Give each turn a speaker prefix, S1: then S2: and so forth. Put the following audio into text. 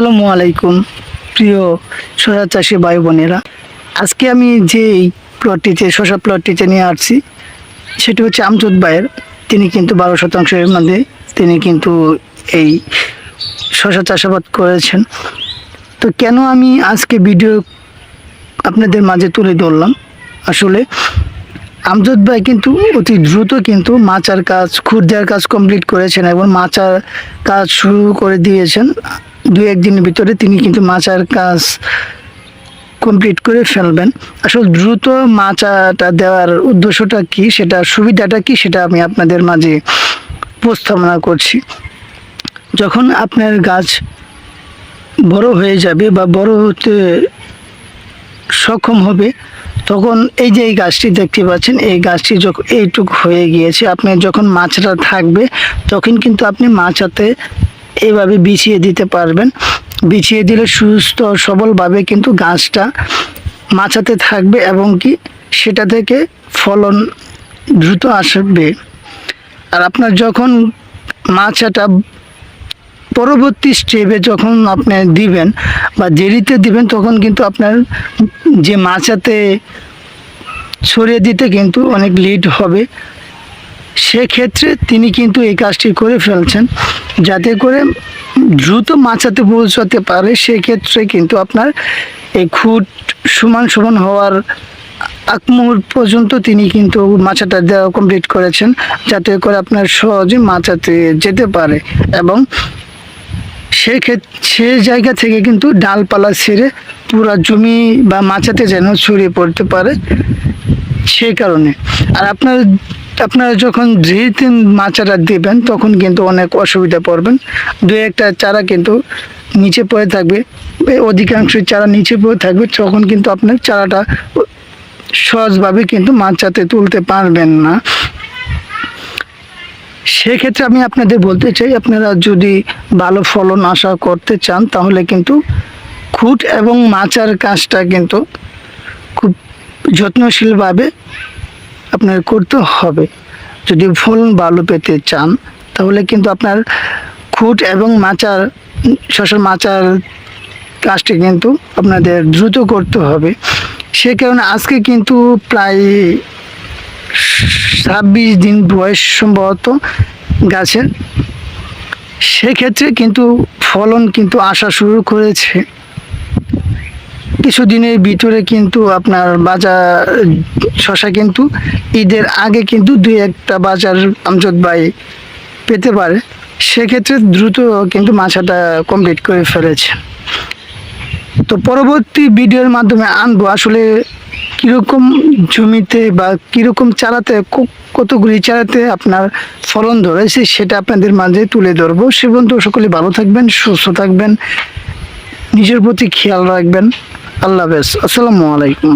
S1: আসসালামু আলাইকুম, প্রিয় শশা চাষি ভাই বোনেরা। আজকে আমি যেই প্লটটিতে শশা প্লটটিতে নিয়ে আসছি, সেটি হচ্ছে আমজদ ভাইয়ের। তিনি কিন্তু বারো শতাংশের মধ্যে তিনি কিন্তু এই শশা চাষাবাদ করেছেন। তো কেন আমি আজকে ভিডিও আপনাদের মাঝে তুলে ধরলাম? আসলে আমজদ ভাই কিন্তু অতি দ্রুত কিন্তু মাচার কাজ খুর দেওয়ার কাজ কমপ্লিট করেছেন এবং মাচার কাজ শুরু করে দিয়েছেন। দু একদিনের ভিতরে তিনি কিন্তু মাচার কাজ কমপ্লিট করে ফেলবেন। আসলে দ্রুত মাচাটা দেওয়ার উদ্দেশ্যটা কি, সেটা সুবিধাটা কি, সেটা আমি আপনাদের মাঝে উপস্থাপনা করছি। যখন আপনার গাছ বড় হয়ে যাবে বা বড় হতে সক্ষম হবে তখন এই যে এই গাছটি দেখতে পাচ্ছেন, এই গাছটি যখন এইটুক হয়ে গিয়েছে। আপনি যখন মাছটা থাকবে, তখন কিন্তু আপনি মাছাতে এভাবে বিছিয়ে দিতে পারবেন। বিছিয়ে দিলে সুস্থ সবলভাবে কিন্তু গাছটা মাছাতে থাকবে এবং কি সেটা থেকে ফলন দ্রুত আসবে। আর আপনার যখন মাছাটা পরবর্তী স্টেপে যখন আপনি দিবেন বা দেরিতে দিবেন, তখন কিন্তু আপনার যে মাচাতে ছড়িয়ে দিতে কিন্তু অনেক লেট হবে। সেক্ষেত্রে তিনি কিন্তু এই কাজটি করে ফেলছেন। যাতে করে দ্রুত মাচাতে পৌঁছাতে পারে, সেক্ষেত্রে কিন্তু আপনার এই খুঁট সমান সমান হওয়ার আগ মুহূর্ত পর্যন্ত তিনি কিন্তু মাছাটা দেওয়া কমপ্লিট করেছেন। যাতে করে আপনার সহজে মাচাতে যেতে পারে এবং সেক্ষেত্রে সে জায়গা থেকে কিন্তু ডালপালা ছেড়ে পুরো জমি বা মাচাতে যেন ছড়িয়ে পড়তে পারে সেই কারণে। আর আপনার, আপনারা যখন যেহেতু মাচাটা দেবেন, তখন কিন্তু অনেক অসুবিধা পড়বেন। দু একটা চারা কিন্তু নিচে পড়ে থাকবে অধিকাংশ চারা নিচে পড়ে থাকবে, তখন কিন্তু আপনার চারাটা সহজভাবে কিন্তু মাচাতে তুলতে পারবেন না। সেক্ষেত্রে আমি আপনাদের বলতে চাই, আপনারা যদি ভালো ফলন আশা করতে চান, তাহলে কিন্তু খুঁট এবং মাচার কাজটা কিন্তু খুব যত্নশীলভাবে আপনার করতে হবে। যদি ফলন ভালো পেতে চান, তাহলে কিন্তু আপনার খুঁট এবং মাচার শশার মাচার কাজটি কিন্তু আপনাদের দ্রুত করতে হবে। সে কারণে আজকে কিন্তু প্রায় ছাব্বিশ দিন বয়স সম্ভবত গাছের। সেক্ষেত্রে কিন্তু ফলন কিন্তু আসা শুরু করেছে। কিছুদিনের ভিতরে কিন্তু আপনার বাজার, শশা কিন্তু ঈদের আগে কিন্তু দুই একটা বাজার আমজদ বাই পেতে পারে। সেক্ষেত্রে দ্রুত কিন্তু মাছাটা কমপ্লিট করে ফেলেছে। তো পরবর্তী ভিডিওর মাধ্যমে আনব। আসলে কীরকম জমিতে বা কীরকম চালাতে কতগুলি চারাতে আপনার ফলন ধরেছে সেটা আপনাদের মাঝে তুলে ধরবো। সে পর্যন্ত সকলে ভালো থাকবেন, সুস্থ থাকবেন, নিজের প্রতি খেয়াল রাখবেন। আল্লাহ হাফেজ। আসসালামু আলাইকুম।